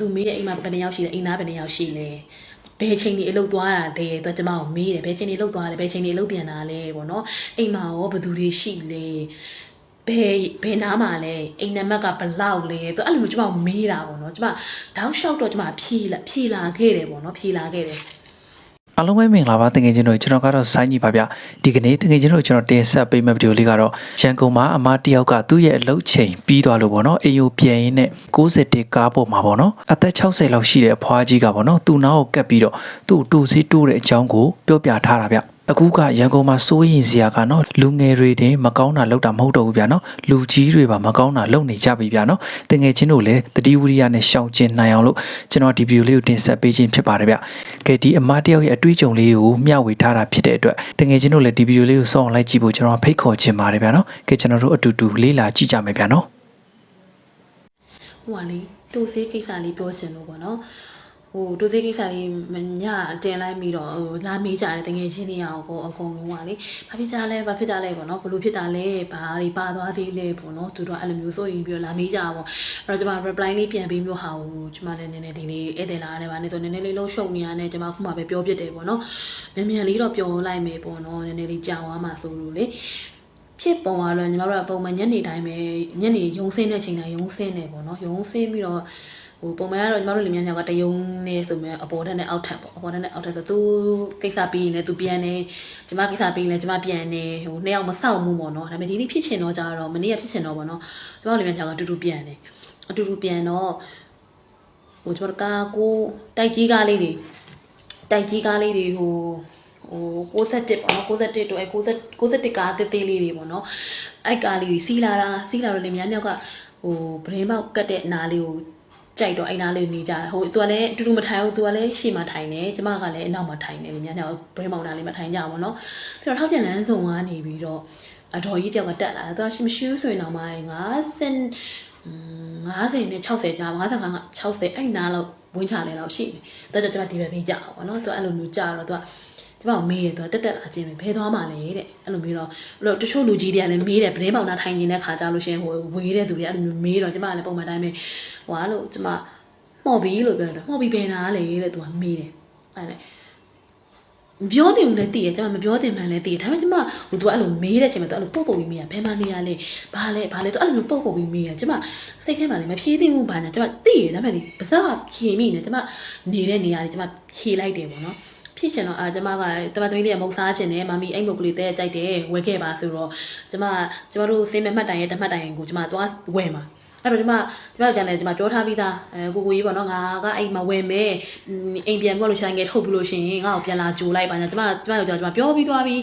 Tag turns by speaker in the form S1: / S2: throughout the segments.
S1: သူမေးတဲ့အိမ်မှာဘယ်နှစ်ယောက်ရှိလဲအိမ်သားဘယ်နှစ်ယောက်ရှိလဲဘယ်ချိန်ဒီအလုပ်သွားတာလဲသူကကျမကိုမေးတယ်ဘယ်ချိန်ဒီအလုပ်သွားလဲဘယ်ချိန်ဒီအလုပ်ပြန်တာလဲပေါ့နော်အိမ်မှာရောဘယ်သူတွေရှိလဲဘယ်ဘယ်နားမှာလဲအိမ်နံပါတ်ကဘယ်လောက်လဲသူအဲ့လိုမျိုးကျမကိုမေးတာပေါ့နော်ကျမတောက်လျှောက်တော့ကျမဖြေလာဖြေလာခဲ့တယ်ပေါ့နော်ဖြေလာခဲ့တယ်
S2: အား လုံးပဲမင်္ဂလာပါတကယ်ချင်းတို့ကျွန်တော်ကတော့စိုင်းကြီးပါဗျဒီကနေ့တကယ်ချင်းတို့ကျွန်တော်တင်ဆက်ပေးမယ့်ဗီဒီယိုလေးကတော့ရန်ကုန်မှာအမတယောက်ကသူ့ရဲ့အလုပ်ချိန်ပြီးသွားလို့ပေါ့နော်အေယိုပြန်ရင်းနဲ့61ကားပေါ်မှာပေါ့နော်အသက်60လောက်ရှိတဲ့အဖွားကြီးကပေါ့နော်သူ့နားကိုကပ်ပြီးတော့သူ့တူစီတိုးတဲ့အကြောင်းကိုပြောပြထားတာဗျ အခုကရန်ကုန်မှာစိုးရင်စရာကနော်လူငယ်တွေတင်မကောင်းတာလုပ်တာမဟုတ်တော့ဘူးဗျာနော်လူကြီးတွေပါမကောင်းတာလုပ်နေကြပြီဗျာနော်တကယ်ချင်းတို့လည်းတတိဝိရိယနဲ့ရှောင်ကျဉ်နိုင်အောင်လို့ကျွန်တော်ဒီဗီဒီယိုလေးကိုတင်ဆက်ပေးခြင်းဖြစ်ပါတယ်ဗျကဲဒီအမတယောက်ရဲ့အတွေ့အကြုံလေးကိုမျှဝေထားတာဖြစ်တဲ့အတွက်တကယ်ချင်းတို့လည်းဒီဗီဒီယိုလေးကိုစောင့်လိုက်ကြည့်ဖို့ကျွန်တော်ဖိတ်ခေါ်ချင်ပါတယ်ဗျာနော်ကဲကျွန်တော်တို့အတူတူလေးလာကြည့်ကြမယ်ဗျာနော်
S1: ဟိုကလေတူသေးကိစ္စလေးပြောချင်လို့ပေါ့နော် ဟိုတူသေးကိစ္စလေးမညတင်လိုက်ပြီးတော့ဟိုလာမေးကြတယ်တကယ်ချင်းနေအောင်ကိုအကုန်လုံးကလေဘာဖြစ်ကြလဲဘာဖြစ်တာလဲပေါ့နော်ဘလို့ဖြစ်တာလဲဘာတွေပါသွားသေးလဲပေါ့နော်သူတို့အဲ့လိုမျိုးစိုးရင်ပြီးတော့လာမေးကြတာပေါ့အဲ့တော့ကျွန်မ reply လေးပြန်ပြီးမျိုးဟာဟိုကျွန်မလည်းနည်းနည်းဒီနေ့ဧည့်သည်လာတယ်ဗာနေဆိုနည်းနည်းလေးလှုပ်ရှုပ်နေရတယ်ကျွန်မခုမှပဲပြောပြတယ်ပေါ့နော်မြန်မြန်လေးတော့ပြောလိုက်မယ်ပေါ့နော်နည်းနည်းလေးကြောင်သွားမှဆိုလို့လေဖြစ်ပုံကတော့ညီမတို့ကပုံမှန်ညနေတိုင်းပဲညနေရုံးဆင်းတဲ့ချိန်တိုင်းရုံးဆင်းနေပေါ့နော်ရုံးဆင်းပြီးတော့ ဟိုပုံမှန်ကတော့ညီမတို့လူများညာကတယုံနေဆိုမြဲအပေါ်ထက်နဲ့အောက်ထက်ပေါ့အပေါ်ထက်နဲ့အောက်ထက်ဆိုသူကိစ္စပြီးရင်လည်းသူပြန်နေညီမကိစ္စပြီးရင်လည်းညီမပြန်နေဟိုနှစ်ယောက်မဆောက်မှုပေါ့နော်ဒါပေမဲ့ဒီနေ့ဖြစ်ချင်တော့ကြတော့မနေ့ကဖြစ်ချင်တော့ပေါ့နော်ညီမတို့လူများညာကအတူတူပြန်နေအတူတူပြန်တော့ဟိုညီမတို့ကာကိုတိုက်ကြီးကားလေးတွေတိုက်ကြီးကားလေးတွေဟိုဟို61ပေါ့နော်61တော့အဲ60 61ကားတေးသေးလေးတွေပေါ့နော်အဲ့ကားလေးကြီးစီးလာတာစီးလာတော့လေမြန်နောက်ကဟိုဗရင်မောက်ကတ်တဲ့နားလေးကို ကြိုက်တော့အဲ့နားလေးကိုနေကြတာဟိုသူကလည်းအတူတူမထိုင်ဘူးသူကလည်းရှေ့မှာထိုင်နေကျမကလည်းအနောက်မှာထိုင်နေလေမြန်နောက်ကဗရင်မောက်နားလေးမှာထိုင်ကြပါတော့နော်ပြီးတော့ထောက်ပြန်လန်းစုံကနေပြီးတော့အတော်ကြီးတယောက်ကတက်လာတယ်သူကရှိမရှိဘူးဆိုရင်တော့မှ50 50နဲ့60ကြား55 60အဲ့နားလောက်ဝင်းချလဲလောက်ရှိတယ်တော်တော်ကျွန်မဒီဘက်ပေးကြအောင်ပေါ့နော်သူအဲ့လိုမျိုးကြာတော့သူက ကျမကိုမေးတယ်သူကတက်တက်လာခြင်းပဲဘယ်သွားမှလဲတဲ့အဲ့လိုမျိုးတော့အဲ့လိုတချို့လူကြီးတွေကလည်းမေးတယ်ဗတင်းပေါင်နာထိုင်နေတဲ့ခါကြလို့ရှင်ဟိုဝေးတဲ့သူတွေအဲ့လိုမျိုးမေးတော့ကျမကလည်းပုံမှန်တိုင်းပဲဟိုဟာလို့ကျမမှော်ပြီးလို့ပြောတယ်မှော်ပြီးဘယ်နာလဲတဲ့သူကမေးတယ်အဲ့ဒါမပြောတင်ဘူးလည်းတည်ရကျမမပြောတင်မှန်းလည်းတည်ရဒါပေမဲ့ကျမဟိုသူကအဲ့လိုမေးတဲ့အချိန်မှာသူအဲ့လိုပုတ်ပုတ်ပြီးမေးရဘယ်မှာနေရလဲဘာလဲဘာလဲသူအဲ့လိုမျိုးပုတ်ပုတ်ပြီးမေးရကျမစိတ်ထဲမှာလည်းမဖြေးသိဘူးဘာညာကျမတည်ရဒါပေမဲ့ဒီပါစကဖြေမိနေကျမနေတဲ့နေရာကြီးကျမဖြေလိုက်တယ်ပေါ့နော် ဖြစ်ချင်တော့အာကျမကတမသမီးလေးကမုတ်စားချင်တယ်မမီအိမ်မုတ်ကလေးတဲကြိုက်တယ်ဝယ်ခဲ့ပါဆိုတော့ကျမကျမတို့စင်းမဲ့မှတ်တိုင်ရဲ့တမှတ်တိုင်ကိုကျမသွားဝယ်မှာအဲ့တော့ကျမကျမကြံတယ်ကျမပြောထားပြီးသားအဲကိုကိုကြီးပေါ့နော်ငါကအိမ်မှာဝယ်မယ်အိမ်ပြန်ပြီးလို့ရှိရင်ငယ်ထုတ်ပြီးလို့ရှိရင်ငါ့ကိုပြန်လာကြိုလိုက်ပါညာကျမကျမကြောင့်ကျမပြောပြီးသွားပြီ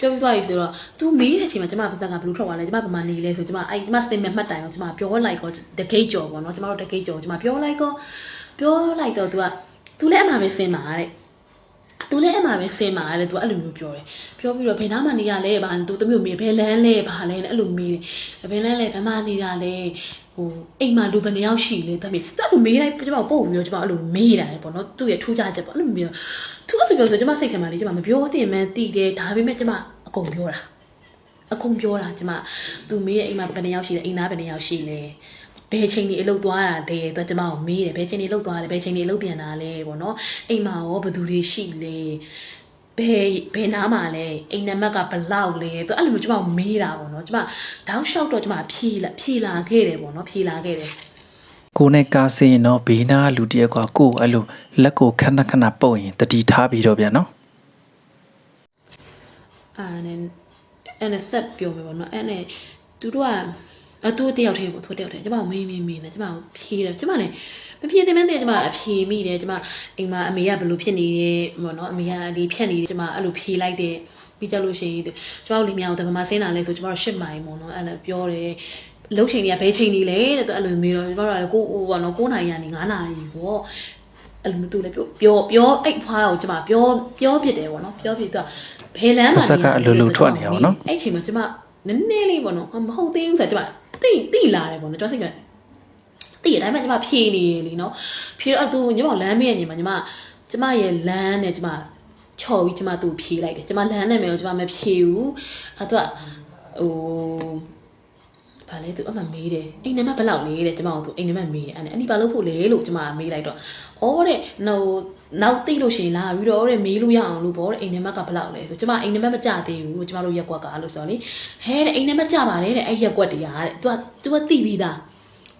S1: ပြောပြီးသွားပြီဆိုတော့ तू မေးတဲ့အချိန်မှာကျမပါစံကဘလူးထွက်သွားလဲကျမဗမာနေလဲဆိုကျမအဲ့ကျမစင်မဲ့မှတ်တိုင်ကိုကျမပြောလိုက်ကောတကိတ်ကြော်ပေါ့နော်ကျမတို့တကိတ်ကြော်ကျမပြောလိုက်ကောပြောလိုက်တော့ तू က तू လည်းအမှပဲစင်ပါတဲ့ သူလည်းအဲ့မှာပဲဆင်းมาတဲ့သူအဲ့လိုမျိုးပြောတယ်ပြောပြီးတော့ဘယ်နားမှနေရလဲဘာသူတမျိုးမေးဘယ်လန်းလဲဘာလဲအဲ့လိုမေးတယ်ဘယ်လန်းလဲဘယ်မှာနေရလဲဟိုအိမ်မှာလူဘယ်နှယောက်ရှိလဲတမီးသူအဲ့လိုမေးလိုက်ကျွန်မပို့ပြီးတော့ကျွန်မအဲ့လိုမေးတာလေပေါ့နော်သူ့ရဲ့ထူးခြားချက်ပေါ့အဲ့လိုမျိုးသူအဲ့လိုပြောဆိုကျွန်မစိတ်ထဲမှာလေကျွန်မမပြောတင်မှန်းတည်တယ်ဒါပေမဲ့ကျွန်မအကုန်ပြောတာအကုန်ပြောတာကျွန်မသူမေးရဲ့အိမ်မှာဘယ်နှယောက်ရှိလဲအိမ်သားဘယ်နှယောက်ရှိလဲ ဘယ်ချိန်ဒီအလုပ်သွားတာလဲသူကကျွန်မကိုမေးတယ်ဘယ်ချိန်ဒီအလုပ်သွားတယ်ဘယ်ချိန်ဒီအလုပ်ပြန်တာလဲပေါ့နော်အိမ်မှာရောဘယ်သူတွေရှိလဲဘယ်ဘယ်နားမှာလဲအိမ်နံပါတ်ကဘယ်လောက်လဲသူအဲ့လိုမျိုးကျွန်မကိုမေးတာပေါ့နော်ကျွန်မတောက်လျှောက်တော့ကျွန်မဖြေလာဖြေလာခဲ့တယ်ပေါ့နော်ဖြေလာခဲ့တယ်
S2: ကိုနဲ့ကားစရင်တော့ဘေးနာလူတယောက်ကကိုကိုအဲ့လိုလက်ကိုခဏခဏပုတ်ရင်တတိထားပြီးတော့ဗျာနော်
S1: အာနဲ့အဲ့နဲ့ဆက်ပြောမယ်ပေါ့နော်အဲ့နဲ့သူတို့က အတူတယောက်တည်းပေါ့သူတယောက်တည်းကျမမေးမေးမေးနေကျမကိုဖြေတယ်ကျမလည်းမဖြေသေးမင်းတည်းကျမအဖြေမိတယ်ကျမအိမ်မှာအမေကဘယ်လိုဖြစ်နေတယ်ပေါ့နော်အမေကဒီဖြတ်နေတယ်ကျမအဲ့လိုဖြေလိုက်တယ်ပြီးကြလို့ရှိရင်ကျမတို့လင်မြောင်တမမဆင်းလာလဲဆိုကျမတို့ရှစ်မိုင်ပေါ့နော်အဲ့လိုပြောတယ်လှုပ်ချိန်တွေကဘယ်ချိန်နေလဲတဲ့သူအဲ့လိုမေးတော့ကျမတို့ကလည်းကိုဟိုပေါ့နော်9နာရီကနေ9နာရီပေါ့အဲ့လိုမျိုးသူလည်းပြောပြောပြောအဲ့ဖွားကိုကျမပြောပြောပြတယ်ပေါ့နော်ပြောပြတော့ဘယ်လမ်းမှာ
S2: ပါစကအလိုလိုထွက်နေအောင်နော်
S1: အဲ့ချိန်မှာကျမနည်းနည်းလေးပေါ့နော်မဟုတ်သေးဘူးဆိုတော့ကျမ တိတိလာတယ်ပေါ့နော်ကျမစိတ်ကတိရတိုင်းမှာကျမဖြေနေလေနော်ဖြေတော့သူညီမလမ်းမေးရညီမညီမကျမရဲ့လမ်းနဲ့ကျမချော်ပြီးကျမသူ့ဖြေလိုက်တယ်ကျမလမ်းနဲ့မယ်ကိုကျမမဖြေဘူးအဲ့တော့ဟို ဗာလေသူအမှမေးတယ်အိမ်နံပါတ်ဘယ်လောက်လဲတဲ့ကျမတို့သူအိမ်နံပါတ်မေးတယ်အဲ့ဒါအနိဘာလို့ဖို့လဲလို့ကျမကမေးလိုက်တော့ဩတဲ့ဟိုနောက်သိလို့ရှိရင်လာပြီးတော့တဲ့မေးလို့ရအောင်လို့ပေါ့တဲ့အိမ်နံပါတ်ကဘယ်လောက်လဲဆိုကျမအိမ်နံပါတ်မကြသေးဘူးကျမတို့ရက်ကွက်ကလို့ဆိုတော့လေဟဲတဲ့အိမ်နံပါတ်ကြပါတယ်တဲ့အဲ့ရက်ကွက်တရားတဲ့ तू က तू ကသိပြီးသား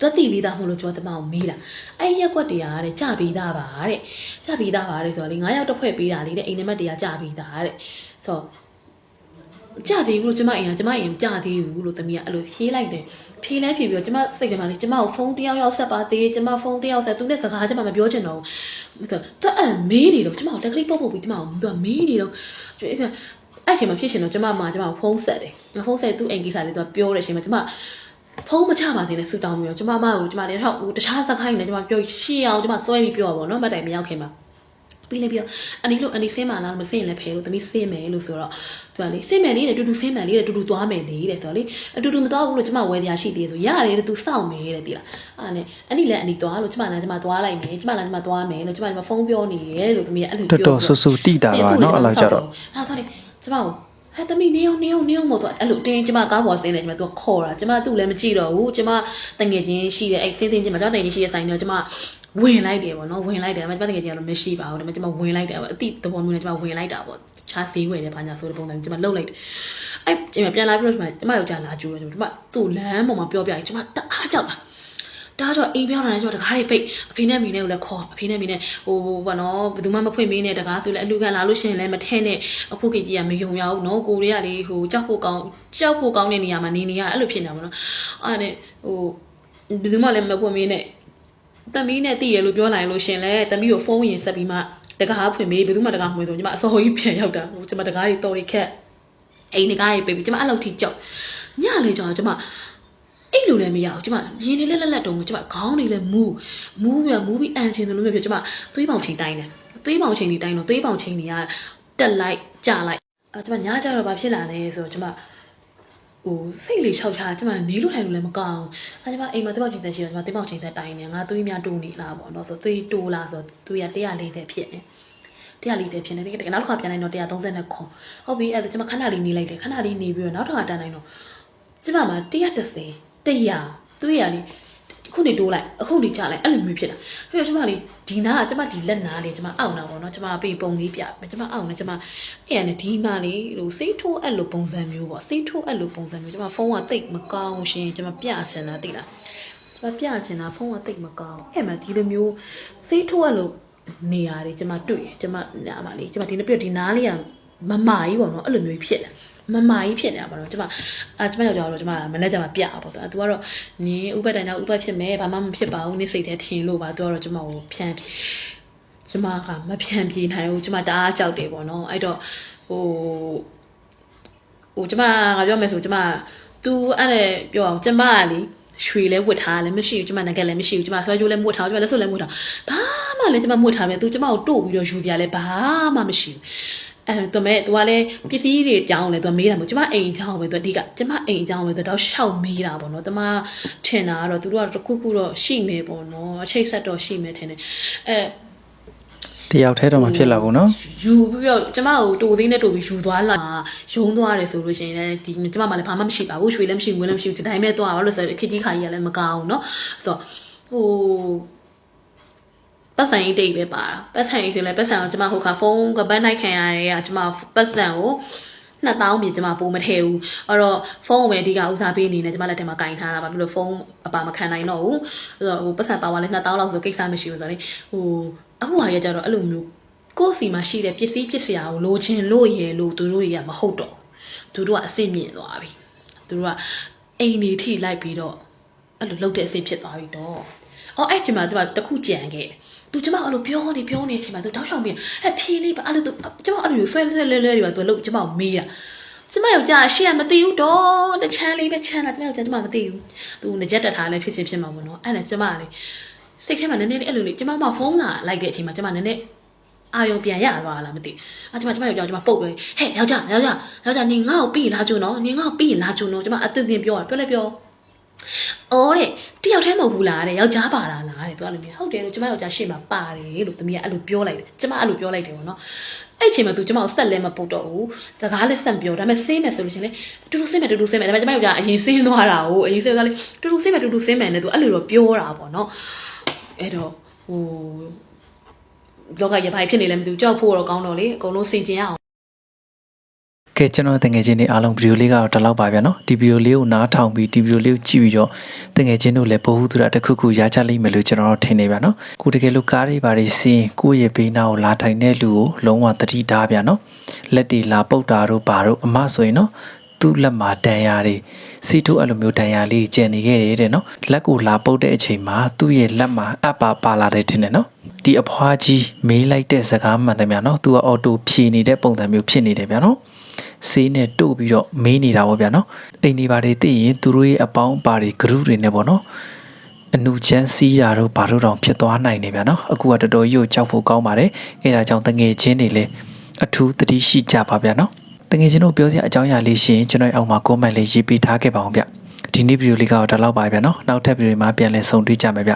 S1: သူသိပြီးသားမဟုတ်လို့ကျွန်တော်တမအောင်မေးတာအဲ့ရက်ကွက်တရားတဲ့ကြပြီးသားပါတဲ့ကြပြီးသားပါတဲ့ဆိုတော့လေ9ယောက်တစ်ဖွဲ့ပေးတာလေတဲ့အိမ်နံပါတ်တရားကြပြီးသားတဲ့ဆိုတော့ ကြသေးဘူးလို့ကျမအိမ်ကကျမအိမ်ကြသေးဘူးလို့တမီးကအဲ့လိုဖြေးလိုက်တယ်ဖြေးလဲဖြေးပြီးတော့ကျမစိတ်ထဲမှာလေကျမကိုဖုန်းတစ်ယောက်ယောက်ဆက်ပါသေးကျမဖုန်းတစ်ယောက်ဆက်သူနဲ့စကားကျမမပြောချင်တော့ဘူးသူသူအမေးနေတော့ကျမကိုတက်ကလေးပုတ်ပုတ်ပြီးကျမကိုသူကမေးနေတော့အဲ့အဲ့ချိန်မှာဖြစ်ချင်တော့ကျမမှာကျမကိုဖုန်းဆက်တယ်ဖုန်းဆက်သူ့အိမ်ကိစ္စလေးသူကပြောတဲ့အချိန်မှာကျမဖုံးမချပါသေးနဲ့ဆူတောင်းပြီးတော့ကျမမကိုကျမလည်းတော့ဟိုတခြားစကားရင်းနဲ့ကျမပြောရှေ့အောင်ကျမစွဲပြီးပြောပါဘောနော်မတ်တိုင်မရောက်ခင်မှာ ပြီးလိုက်ပြီးတော့အန်ဒီလို့အန်ဒီဆင်းမလားမဆင်းရင်လည်းဖယ်လို့သမီးဆင်းမယ်လို့ဆိုတော့သူကလေဆင်းမယ်လေးတဲ့အတူတူဆင်းမယ်လေးတဲ့အတူတူသွားမယ်လေးတဲ့ဆိုတော့လေအတူတူမသွားဘူးလို့ကျမဝယ်ပြရှိသေးတယ်ဆိုရတယ်တဲ့သူစောင့်မယ်တဲ့တိလားအားနဲ့အန်ဒီလည်းအန်ဒီသွားလို့ကျမလည်းကျမသွားလိုက်မယ်ကျမလည်းကျမသွားမယ်လို့ကျမကျမဖုန်းပြောနေတယ်လို့သမီးကအဲ့လိုပြော
S2: တော်တော်ဆူဆူတိတာပါနော်အဲ့လိုကြတော့
S1: အဲ့ဒါဆိုရင်ကျမကို ဟဲ့သမီးနေအောင်နေအောင်နေအောင်မို့တော့အဲ့လိုတင်းကျမကားပေါ်ဆင်းနေကျမသူကခေါ်တာကျမသူ့လည်းမကြည့်တော့ဘူးကျမတငယ်ချင်းရှိတဲ့အဲ့ဆင်းဆင်းချင်းမကျမတငယ်ချင်းရှိတဲ့ဆိုင်တော့ကျမဝင်လိုက်တယ်ပေါ့နော်ဝင်လိုက်တယ်ဒါပေမဲ့ကျမတကယ်ကြီးကတော့မရှိပါဘူးဒါပေမဲ့ကျမဝင်လိုက်တယ်ပေါ့အတိသဘောမျိုးနဲ့ကျမဝင်လိုက်တာပေါ့ချားသေးဝယ်တယ်ဘာညာဆိုတဲ့ပုံစံကျမလှုပ်လိုက်တယ်အဲ့ကျမပြန်လာပြီးတော့ကျမကျမယောက်ျားလာကြိုးတယ်ကျမသူ့လမ်းပေါ်မှာပြောပြရင်ကျမတအားကြောက်တာ ဒါတော့အိမ်ပြောင်းလာတယ်ကျတော့တကားတွေပိတ်အဖေနဲ့မိနဲ့ကိုလည်းခေါ်အဖေနဲ့မိနဲ့ဟိုဘာနော်ဘယ်သူမှမဖွင့်ပေးနဲ့တကားဆိုလည်းအလူခံလာလို့ရှိရင်လည်းမထဲနဲ့အခုခေတ်ကြီးကမယုံရဘူးနော်ကိုတွေကလေဟိုကြောက်ဖို့ကောင်းကြောက်ဖို့ကောင်းတဲ့နေရာမှာနေနေရအဲ့လိုဖြစ်နေတာပေါ့နော်အဲ့ဒါနဲ့ဟိုဘယ်သူမှလည်းမဖွင့်ပေးနဲ့တမီးနဲ့တည်ရလို့ပြောနိုင်လို့ရှင်လဲတမီးကိုဖုန်းရင်ဆက်ပြီးမှတကားဖွင့်ပေးဘယ်သူမှတကားမဖွင့်ဆိုညီမအစောကြီးပြန်ရောက်တာဟိုညီမတကားတွေတော်တွေခက်အိမ်တကားတွေပိတ်ပြီးညီမအဲ့လောက်ထိကြောက်ညလေကြောင်ညီမ အဲ့လိုလည်းမရဘူးကျမရင်းနေလက်လက်လက်တုံးကိုကျမခေါင်းနေလဲမူးမူးပြမူးပြီးအန်ချင်တယ်လို့မျိုးပြကျမသွေးပေါင်ချိန်တိုင်းတယ်သွေးပေါင်ချိန်တွေတိုင်းတော့သွေးပေါင်ချိန်တွေကတက်လိုက်ကြလိုက်အဲကျမညကြတော့ဘာဖြစ်လာလဲဆိုတော့ကျမဟိုစိတ်လေးခြောက်ချာကျမနေလို့ထိုင်လို့လည်းမကောင်းအဲကျမအိမ်မှာသွေးပေါင်ချိန်သက်ရှိတော့ကျမသွေးပေါင်ချိန်သက်တိုင်းနေငါသွေးများတိုးနေလားပေါ့နော်ဆိုသွေးတိုးလားဆိုသွေးရ140ဖြစ်နေ140ဖြစ်နေတယ်နောက်တစ်ခါပြန်လိုက်တော့130ခွန်ဟုတ်ပြီအဲ့ဒါကျမခဏလေးနေလိုက်တယ်ခဏလေးနေပြီးတော့နောက်တစ်ခါတန်းလိုက်တော့ကျမမှာ130 100သူရလေအခုနေတိုးလိုက်အခုနေချလိုက်အဲ့လိုမျိုးဖြစ်တာပြီးတော့ကျမလေဒီနာကကျမဒီလက်နာလေကျမအောက်နာပေါ့နော်ကျမပြီးပုံလေးပြကျမအောက်နေကျမအဲ့ရနေဒီမှာလေဟိုစိတ်ထိုးအဲ့လိုပုံစံမျိုးပေါ့စိတ်ထိုးအဲ့လိုပုံစံမျိုးကျမဖုန်းကတိတ်မကောင်းရှင်ကျမပြချင်တာတိလားကျမပြချင်တာဖုန်းကတိတ်မကောင်းအဲ့မှာဒီလိုမျိုးစိတ်ထိုးအဲ့လိုနေရာတွေကျမတွေ့တယ်ကျမနားမှာလေကျမဒီနေ့ပြဒီနားလေးကမမာကြီးပေါ့နော်အဲ့လိုမျိုးဖြစ်လာ မမာကြီးဖြစ်နေတာပေါ့နော်ကျမအဲကျမယောက်ျားတော့ကျမမနေ့ကျမပြပါပေါ့ဆိုသူကတော့နင်းဥပတ်တိုင်တော့ဥပတ်ဖြစ်မယ်ဘာမှမဖြစ်ပါဘူးနင်းစိတ်ထဲထင်လို့ပါသူကတော့ကျမကိုဖြန့်ကျမကမဖြန့်ပြေနိုင်ဘူးကျမတအားကြောက်တယ်ပေါ့နော်အဲ့တော့ဟိုဟိုကျမကပြောမယ်ဆိုကျမ तू အဲ့ဒါပြောအောင်ကျမကလေရွှေလဲဝတ်ထားလည်းမရှိဘူးကျမငကက်လည်းမရှိဘူးကျမဆွဲကြိုးလည်းမွတ်ထားကျမလက်စွပ်လည်းမွတ်ထားဘာမှလည်းကျမမွတ်ထားမယ် तू ကျမကိုတို့ပြီးတော့ယူစရာလည်းဘာမှမရှိဘူး အဲသူမဲ့သူကလည်းပစ္စည်းတွေကြောင်းလဲသူမေးတာမို့ကျမအိမ်ကြောင်းပဲသူအဓိကကျမအိမ်ကြောင်းပဲသူတော့ရှောက်မေးတာပေါ့နော်တမထင်တာကတော့သူတို့ကတခုခုတော့ရှိမယ်ပေါ့နော်အချိတ်ဆက်တော့ရှိမယ်ထင်တယ်အဲ
S2: တယောက်ထဲတော့မဖြစ်လာဘူးเนาะ
S1: ယူပြီးတော့ကျမကိုတူသေးနဲ့တူပြီးယူသွားလာရုံးသွားတယ်ဆိုလို့ရှိရင်လည်းဒီကျမမှလည်းဘာမှမရှိပါဘူးရွှေလည်းမရှိငွေလည်းမရှိဒီတိုင်းပဲသွားပါလို့ဆိုတော့ခစ်ကြီးခါကြီးကလည်းမကောင်းเนาะဆိုတော့ဟို ပတ်စံအိတ်တိတ်ပဲပါတာပတ်စံအိတ်ဆိုလည်းပတ်စံကိုကျမဟိုခါဖုန်းကပတ်နိုင်ခံရတဲ့ကကျမပတ်စံကို2000မြေကျမပိုးမထည့်ဘူးအဲ့တော့ဖုန်းကိုပဲအဓိကဦးစားပေးနေနေကျမလက်ထဲမှာကင်ထားတာပါပြီးတော့ဖုန်းအပါမခံနိုင်တော့ဘူးအဲ့တော့ဟိုပတ်စံပါသွားလဲ2000လောက်ဆိုကိစ္စမရှိဘူးဆိုတော့လေဟိုအခုဟာရကြတော့အဲ့လိုမျိုးကိုယ့်စီမှာရှိတဲ့ပစ္စည်းပစ္စည်းကိုလိုချင်လို့ရလို့သူတို့တွေကမဟုတ်တော့ဘူးသူတို့ကအစ်စ်မြင့်သွားပြီသူတို့ကအိမ်နေထိလိုက်ပြီးတော့အဲ့လိုလှုပ်တဲ့အစ်စ်ဖြစ်သွားပြီတော့ အော်အဲ့ဒီမှာသူကတခုကြံခဲ့တယ်သူကျမအဲ့လိုပြောနေပြောနေတဲ့အချိန်မှာသူတောက်ချောင်ပြီးဟဲ့ဖြေးလေးပါအဲ့လိုသူကျမအဲ့လိုဆွဲဆွဲလဲလဲတွေပါသူလှုပ်ကျမကိုမေးရကျမယောက်ျားရှေ့ကမသိဘူးတော့တချမ်းလေးပဲချမ်းလာကျမယောက်ျားကျမမသိဘူးသူငကြက်တက်ထားလဲဖြစ်ချင်းဖြစ်မှာပေါ့နော်အဲ့ဒါကျမကလေစိတ်ထဲမှာနည်းနည်းလေးအဲ့လိုလေးကျမမဖုန်းလာလိုက်တဲ့အချိန်မှာကျမနည်းနည်းအာယုံပြန်ရသွားလားမသိဘူးအဲကျမကျမယောက်ျားကျမပုတ်ပဲဟဲ့ယောက်ျားယောက်ျားယောက်ျားနေငါ့ကိုပြီးလာကြုံနော်နေငါ့ကိုပြီးလာကြုံနော်ကျမအသင်တင်ပြောတာပြောလဲပြော အော်တဲ့တယောက်တည်းမဟုတ်ဘူးလားတဲ့ယောက်ျားပါလားလားတဲ့သူကလည်းဟုတ်တယ်လို့ကျမယောက်ျားရှေ့မှာပါတယ်လို့သမီးကအဲ့လိုပြောလိုက်တယ်ကျမအဲ့လိုပြောလိုက်တယ်ပေါ့နော်အဲ့အချိန်မှာသူကျမကိုဆက်လဲမပုတ်တော့ဘူးစကားလည်းဆက်မပြောဒါပေမဲ့ဆေးမယ်ဆိုလို့ရှရင်လေတူတူဆေးမယ်တူတူဆေးမယ်ဒါပေမဲ့ကျမယောက်ျားအရင်ဆင်းသွားတာကိုအရင်ဆင်းသွားလေတူတူဆေးမယ်တူတူဆေးမယ်နဲ့သူအဲ့လိုတော့ပြောတာပေါ့နော်အဲ့တော့ဟိုလောကရပိုင်ဖြစ်နေလဲမသိဘူးကြောက်ဖို့တော့ကောင်းတော့လေအကုန်လုံးစင်ကျင်ရအောင်
S2: ကဲကျွန်တော်တငယ်ချင်းတွေအားလုံးဗီဒီယိုလေးကတော့ဒီလောက်ပါဗျာနော်ဒီဗီဒီယိုလေးကိုနားထောင်ပြီးဒီဗီဒီယိုလေးကိုကြည့်ပြီးတော့တငယ်ချင်းတို့လည်းဘ ഹു သူရတစ်ခုခုရကြလိမ့်မယ်လို့ကျွန်တော်တို့ထင်နေဗျာနော်ကိုတကယ်လို့ကားတွေပါတွေစီးကိုယ့်ရဲ့ဘေးနားကိုလာထိုင်တဲ့လူကိုလုံးဝတတိထားဗျာနော်လက်တွေလာပုတ်တာတို့ပါတို့အမဆိုရင်နော်သူ့လက်မှာတန်ရာတွေစီထိုးအဲ့လိုမျိုးတန်ရာလေးကျန်နေခဲ့တယ်တဲ့နော်လက်ကိုလာပုတ်တဲ့အချိန်မှာသူ့ရဲ့လက်မှာအပ်ပါပါလာတယ်ထင်တယ်နော်ဒီအဖွားကြီးမေးလိုက်တဲ့စကားမှန်တယ်ဗျာနော်သူကအော်တိုဖြေနေတဲ့ပုံစံမျိုးဖြစ်နေတယ်ဗျာနော် ဆေးနဲ့တို့ပြီးတော့မေးနေတာပေါ့ဗျာနော်အိမ်နေပါတွေသိရင်သူတို့ရဲ့အပေါင်းအပါတွေဂရုတွေနဲ့ပေါ့နော်အနုချမ်းစီးတာတို့ဘာတို့တောင်ဖြစ်သွားနိုင်နေဗျာနော်အခုကတော်တော်ကြီးကိုကြောက်ဖို့ကောင်းပါတယ်အဲဒါကြောင့်တငယ်ချင်းတွေလည်းအထူးသတိရှိကြပါဗျာနော်တငယ်ချင်းတို့ပြောစရာအကြောင်းအရာလေးရှိရင်ကျွန်တော်အောက်မှာ comment လေးရေးပေးထားခဲ့ပါအောင်ဗျဒီနေ့ဗီဒီယိုလေးကတော့ဒီလောက်ပါဗျာနော်နောက်ထပ်ဗီဒီယိုမှာပြန်လည်ဆုံတွေ့ကြမယ်ဗျ